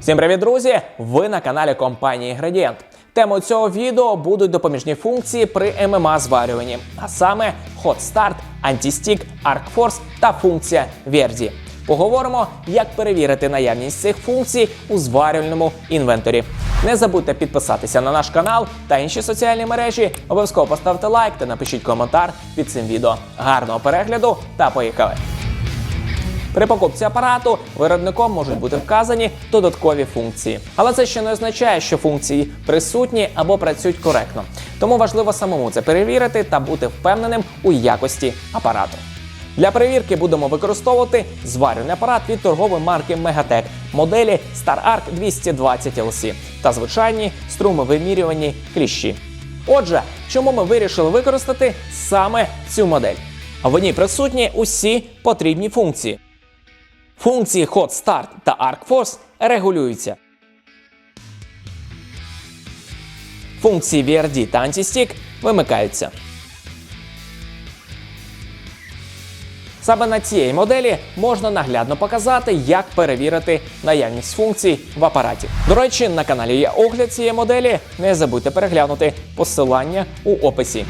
Всім привіт, друзі! Ви на каналі компанії Gradient. Темою цього відео будуть допоміжні функції при ММА зварюванні, а саме Hot Start, Anti-Stick, Arc Force та функція Verdi. Поговоримо, як перевірити наявність цих функцій у зварювальному інвенторі. Не забудьте підписатися на наш канал та інші соціальні мережі. Обов'язково поставте лайк та напишіть коментар під цим відео. Гарного перегляду та поїхали! При покупці апарату виробником можуть бути вказані додаткові функції, але це ще не означає, що функції присутні або працюють коректно. Тому важливо самому це перевірити та бути впевненим у якості апарату. Для перевірки будемо використовувати зварювальний апарат від торгової марки Megatech моделі StarArc 220 LC та звичайні струмовимірювані кліщі. Отже, чому ми вирішили використати саме цю модель? В ній присутні усі потрібні функції. Функції Hot Start та Arc Force регулюються. Функції VRD та Anti-Stick вимикаються. Саме на цій моделі можна наглядно показати, як перевірити наявність функцій в апараті. До речі, на каналі є огляд цієї моделі. Не забудьте переглянути посилання у описі.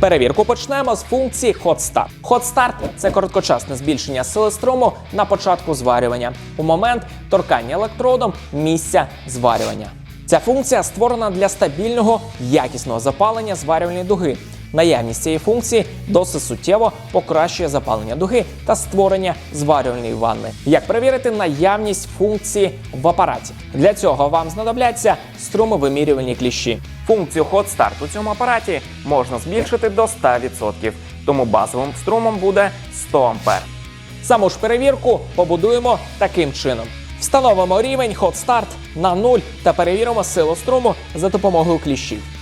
Перевірку почнемо з функції Hot Start. Hot Start – це короткочасне збільшення сили струму на початку зварювання у момент торкання електродом місця зварювання. Ця функція створена для стабільного якісного запалення зварювальної дуги. Наявність цієї функції досить суттєво покращує запалення дуги та створення зварювальної ванни. Як перевірити наявність функції в апараті? Для цього вам знадобляться струмовимірювальні кліщі. Функцію Hot Start у цьому апараті можна збільшити до 100%, тому базовим струмом буде 100 А. Саму ж перевірку побудуємо таким чином. Встановимо рівень Hot Start на 0 та перевіримо силу струму за допомогою кліщів.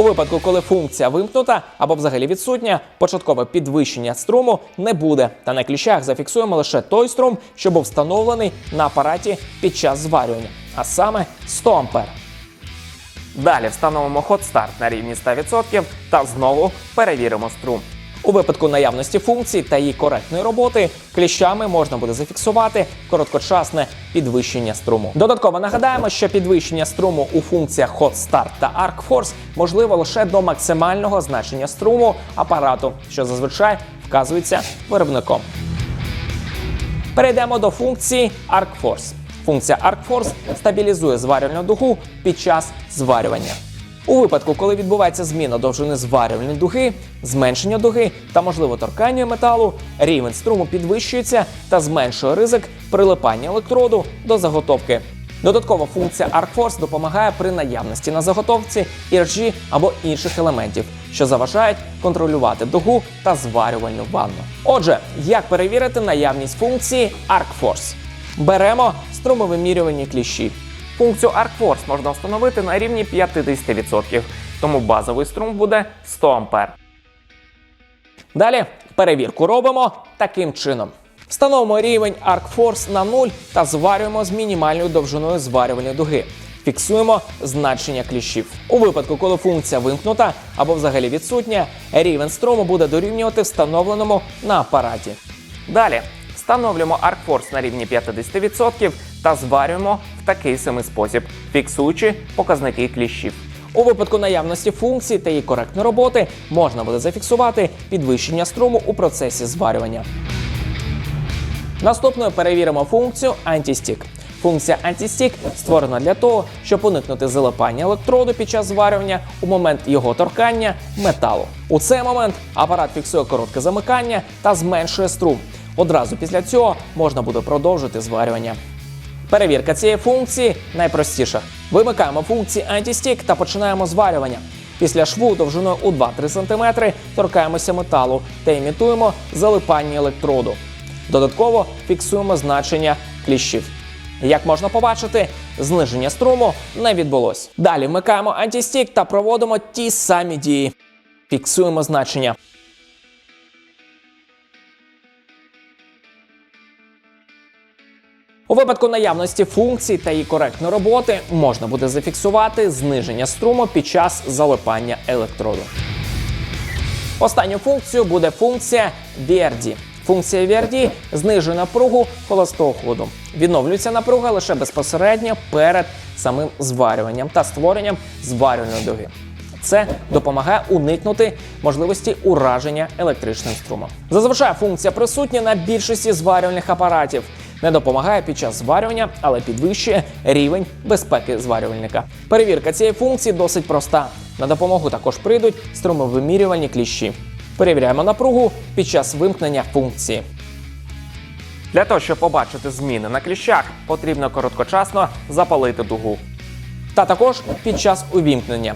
У випадку, коли функція вимкнута або взагалі відсутня, початкове підвищення струму не буде. Та на кліщах зафіксуємо лише той струм, що був встановлений на апараті під час зварювання, а саме 100 ампер. Далі встановимо ход старт на рівні 100% та знову перевіримо струм. У випадку наявності функції та її коректної роботи кліщами можна буде зафіксувати короткочасне підвищення струму. Додатково нагадаємо, що підвищення струму у функціях Hot Start та Arc Force можливо лише до максимального значення струму апарату, що зазвичай вказується виробником. Перейдемо до функції Arc Force. Функція Arc Force стабілізує зварювальну дугу під час зварювання. У випадку, коли відбувається зміна довжини зварювальної дуги, зменшення дуги та можливо торкання металу, рівень струму підвищується та зменшує ризик прилипання електроду до заготовки. Додаткова функція ArcForce допомагає при наявності на заготовці іржі або інших елементів, що заважають контролювати дугу та зварювальну ванну. Отже, як перевірити наявність функції ArcForce? Беремо струмовимірювані кліщі. Функцію ArcForce можна встановити на рівні 50%, тому базовий струм буде 100 А. Далі перевірку робимо таким чином. Встановимо рівень ArcForce на 0 та зварюємо з мінімальною довжиною зварювальної дуги. Фіксуємо значення кліщів. У випадку, коли функція вимкнута або взагалі відсутня, рівень струму буде дорівнювати встановленому на апараті. Далі встановлюємо ArcForce на рівні 50% та зварюємо в такий самий спосіб, фіксуючи показники кліщів. У випадку наявності функції та її коректної роботи можна буде зафіксувати підвищення струму у процесі зварювання. Наступною перевіримо функцію Anti-Stick. Функція Anti-Stick створена для того, щоб уникнути залипання електроду під час зварювання у момент його торкання металу. У цей момент апарат фіксує коротке замикання та зменшує струм. Одразу після цього можна буде продовжити зварювання. Перевірка цієї функції найпростіша. Вимикаємо функції Anti-Stick та починаємо зварювання. Після шву довжиною у 2-3 см торкаємося металу та імітуємо залипання електроду. Додатково фіксуємо значення кліщів. Як можна побачити, зниження струму не відбулось. Далі вмикаємо антистік та проводимо ті самі дії. Фіксуємо значення. У випадку наявності функцій та її коректної роботи можна буде зафіксувати зниження струму під час залипання електроду. Останню функцію буде функція VRD. Функція VRD знижує напругу холостого ходу. Відновлюється напруга лише безпосередньо перед самим зварюванням та створенням зварювальної дуги. Це допомагає уникнути можливості ураження електричним струмом. Зазвичай функція присутня на більшості зварювальних апаратів. Не допомагає під час зварювання, але підвищує рівень безпеки зварювальника. Перевірка цієї функції досить проста. На допомогу також прийдуть струмовимірювальні кліщі. Перевіряємо напругу під час вимкнення функції. Для того, щоб побачити зміни на кліщах, потрібно короткочасно запалити дугу. Та також під час увімкнення.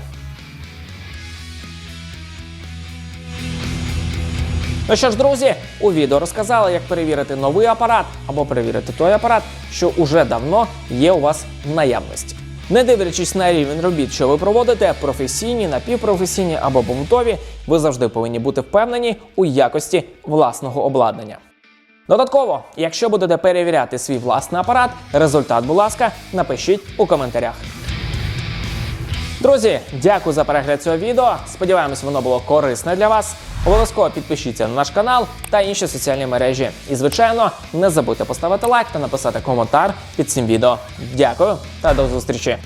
Ну що ж, друзі, у відео розказали, як перевірити новий апарат або перевірити той апарат, що уже давно є у вас в наявності. Не дивлячись на рівень робіт, що ви проводите, професійні, напівпрофесійні або побутові, ви завжди повинні бути впевнені у якості власного обладнання. Додатково, якщо будете перевіряти свій власний апарат, результат, будь ласка, напишіть у коментарях. Друзі, дякую за перегляд цього відео. Сподіваємось, воно було корисне для вас. Обов'язково підпишіться на наш канал та інші соціальні мережі. І, звичайно, не забудьте поставити лайк та написати коментар під цим відео. Дякую та до зустрічі!